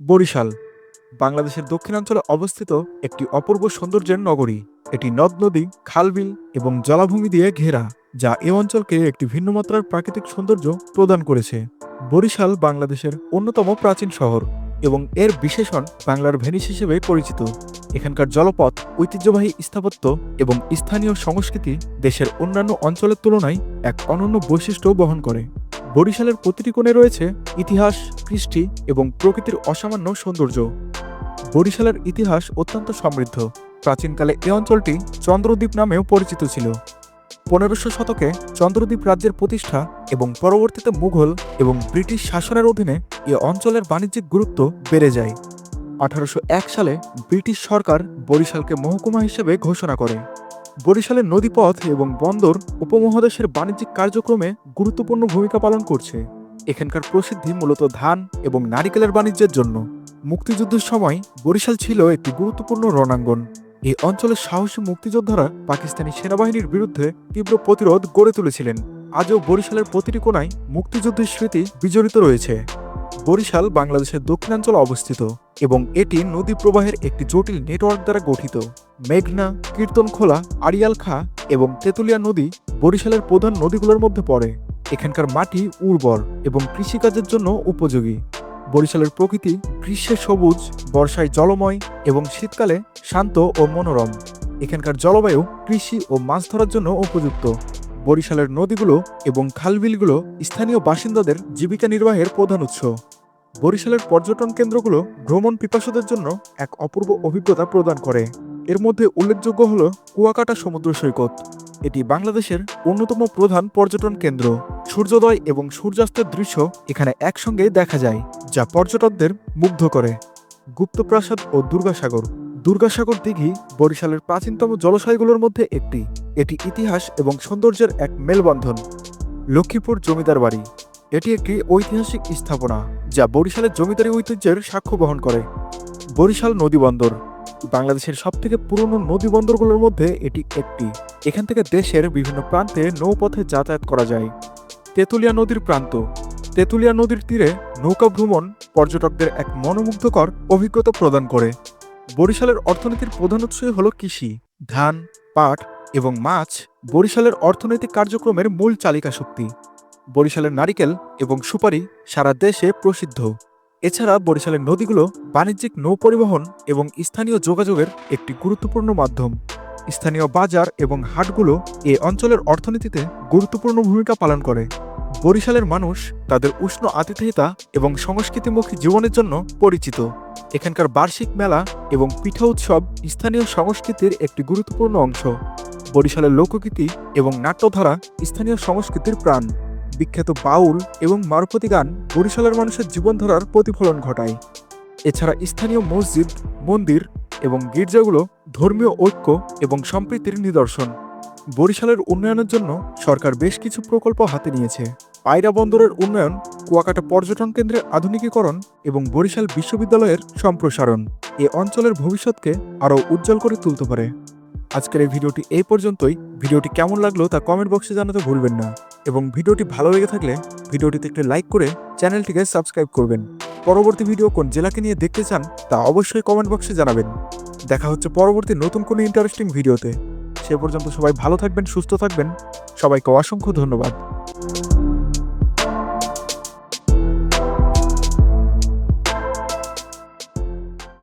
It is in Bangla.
বরিশাল, বাংলাদেশের দক্ষিণাঞ্চলে অবস্থিত একটি অপূর্ব সৌন্দর্যের নগরী। এটি নদ, নদী, খালবিল এবং জলাভূমি দিয়ে ঘেরা, যা এ অঞ্চলকে একটি ভিন্ন মাত্রার প্রাকৃতিক সৌন্দর্য প্রদান করেছে। বরিশাল বাংলাদেশের অন্যতম প্রাচীন শহর এবং এর বিশেষণ বাংলার ভেনিস হিসেবে পরিচিত। এখানকার জলপথ, ঐতিহ্যবাহী স্থাপত্য এবং স্থানীয় সংস্কৃতি দেশের অন্যান্য অঞ্চলের তুলনায় এক অনন্য বৈশিষ্ট্য বহন করে। বরিশালের প্রতিটি কোণে রয়েছে ইতিহাস, কৃষ্টি এবং প্রকৃতির অসামান্য সৌন্দর্য। বরিশালের ইতিহাস অত্যন্ত সমৃদ্ধ। প্রাচীনকালে এ অঞ্চলটি চন্দ্রদ্বীপ নামেও পরিচিত ছিল। পনেরোশো শতকে চন্দ্রদ্বীপ রাজ্যের প্রতিষ্ঠা এবং পরবর্তীতে মুঘল এবং ব্রিটিশ শাসনের অধীনে এ অঞ্চলের বাণিজ্যিক গুরুত্ব বেড়ে যায়। আঠারোশো এক সালে ব্রিটিশ সরকার বরিশালকে মহকুমা হিসেবে ঘোষণা করে। বরিশালের নদীপথ এবং বন্দর উপমহাদেশের বাণিজ্যিক কার্যক্রমে গুরুত্বপূর্ণ ভূমিকা পালন করছে। এখানকার প্রসিদ্ধি মূলত ধান এবং নারিকেলের বাণিজ্যের জন্য। মুক্তিযুদ্ধের সময় বরিশাল ছিল একটি গুরুত্বপূর্ণ রণাঙ্গন। এই অঞ্চলের সাহসী মুক্তিযোদ্ধারা পাকিস্তানি সেনাবাহিনীর বিরুদ্ধে তীব্র প্রতিরোধ গড়ে তুলেছিলেন। আজও বরিশালের প্রতিটি কোনায় মুক্তিযুদ্ধের স্মৃতি বিজড়িত রয়েছে। বরিশাল বাংলাদেশের দক্ষিণাঞ্চলে অবস্থিত এবং এটি নদী প্রবাহের একটি জটিল নেটওয়ার্ক দ্বারা গঠিত। মেঘনা, কীর্তনখোলা, আড়িয়াল খা এবং তেঁতুলিয়া নদী বরিশালের প্রধান নদীগুলোর মধ্যে পড়ে। এখানকার মাটি উর্বর এবং কৃষিকাজের জন্য উপযোগী। বরিশালের প্রকৃতি গ্রীষ্মে সবুজ, বর্ষায় জলময় এবং শীতকালে শান্ত ও মনোরম। এখানকার জলবায়ু কৃষি ও মাছ ধরার জন্য উপযুক্ত। বরিশালের নদীগুলো এবং খালবিলগুলো স্থানীয় বাসিন্দাদের জীবিকা নির্বাহের প্রধান উৎস। বরিশালের পর্যটন কেন্দ্রগুলো ভ্রমণ পিপাসুদের জন্য এক অপূর্ব অভিজ্ঞতা প্রদান করে। এর মধ্যে উল্লেখযোগ্য হল কুয়াকাটা সমুদ্র সৈকত। এটি বাংলাদেশের অন্যতম প্রধান পর্যটন কেন্দ্র। সূর্যোদয় এবং সূর্যাস্তের দৃশ্য এখানে একসঙ্গে দেখা যায়, যা পর্যটকদের মুগ্ধ করে। গুপ্তপ্রাসাদ ও দুর্গাসাগর। দুর্গাসাগর দিঘি বরিশালের প্রাচীনতম জলাশয়গুলোর মধ্যে একটি। এটি ইতিহাস এবং সৌন্দর্যের এক মেলবন্ধন। লক্ষ্মীপুর জমিদার বাড়ি। এটি একটি ঐতিহাসিক স্থাপনা, যা বরিশালের জমিদারি ঐতিহ্যের সাক্ষ্য বহন করে। বরিশাল নদীবন্দর বাংলাদেশের সবথেকে পুরনো নদীবন্দরগুলোর মধ্যে এটি একটি। এখান থেকে দেশের বিভিন্ন প্রান্তে নৌপথে যাতায়াত করা যায়। তেঁতুলিয়া নদীর প্রান্ত। তেঁতুলিয়া নদীর তীরে নৌকা ভ্রমণ পর্যটকদের এক মনোমুগ্ধকর অভিজ্ঞতা প্রদান করে। বরিশালের অর্থনীতির প্রধান উৎসই হল কৃষি। ধান, পাট এবং মাছ বরিশালের অর্থনৈতিক কার্যক্রমের মূল চালিকা শক্তি। বরিশালের নারিকেল এবং সুপারি সারা দেশে প্রসিদ্ধ। এছাড়া বরিশালের নদীগুলো বাণিজ্যিক নৌ পরিবহন এবং স্থানীয় যোগাযোগের একটি গুরুত্বপূর্ণ মাধ্যম। স্থানীয় বাজার এবং হাটগুলো এ অঞ্চলের অর্থনীতিতে গুরুত্বপূর্ণ ভূমিকা পালন করে। বরিশালের মানুষ তাদের উষ্ণ আতিথেয়তা এবং সংস্কৃতিমুখী জীবনের জন্য পরিচিত। এখানকার বার্ষিক মেলা এবং পিঠা উৎসব স্থানীয় সংস্কৃতির একটি গুরুত্বপূর্ণ অংশ। বরিশালের লোকগীতি এবং নাট্যধারা স্থানীয় সংস্কৃতির প্রাণ। বিখ্যাত বাউল এবং মারুপতি গান বরিশালের মানুষের জীবনধারার প্রতিফলন ঘটায়। এছাড়া স্থানীয় মসজিদ, মন্দির এবং গির্জাগুলো ধর্মীয় ঐক্য এবং সম্প্রীতির নিদর্শন। বরিশালের উন্নয়নের জন্য সরকার বেশ কিছু প্রকল্প হাতে নিয়েছে। পায়রা বন্দরের উন্নয়ন, কুয়াকাটা পর্যটন কেন্দ্রের আধুনিকীকরণ এবং বরিশাল বিশ্ববিদ্যালয়ের সম্প্রসারণ এ অঞ্চলের ভবিষ্যৎকে আরও উজ্জ্বল করে তুলতে পারে। আজকের এই ভিডিওটি এই পর্যন্তই। ভিডিওটি কেমন লাগল তা কমেন্ট বক্সে জানাতে ভুলবেন না। এবং ভিডিওটি ভালো লেগে থাকলে ভিডিওটিতে একটি লাইক করে চ্যানেলটিকে সাবস্ক্রাইব করবেন। পরবর্তী ভিডিও কোন জেলাকে নিয়ে দেখতে চান তা অবশ্যই কমেন্ট বক্সে জানাবেন। দেখা হচ্ছে পরবর্তী নতুন কোনো ইন্টারেস্টিং ভিডিওতে। সে পর্যন্ত সবাই ভালো থাকবেন, সুস্থ থাকবেন। সবাইকে অসংখ্য ধন্যবাদ।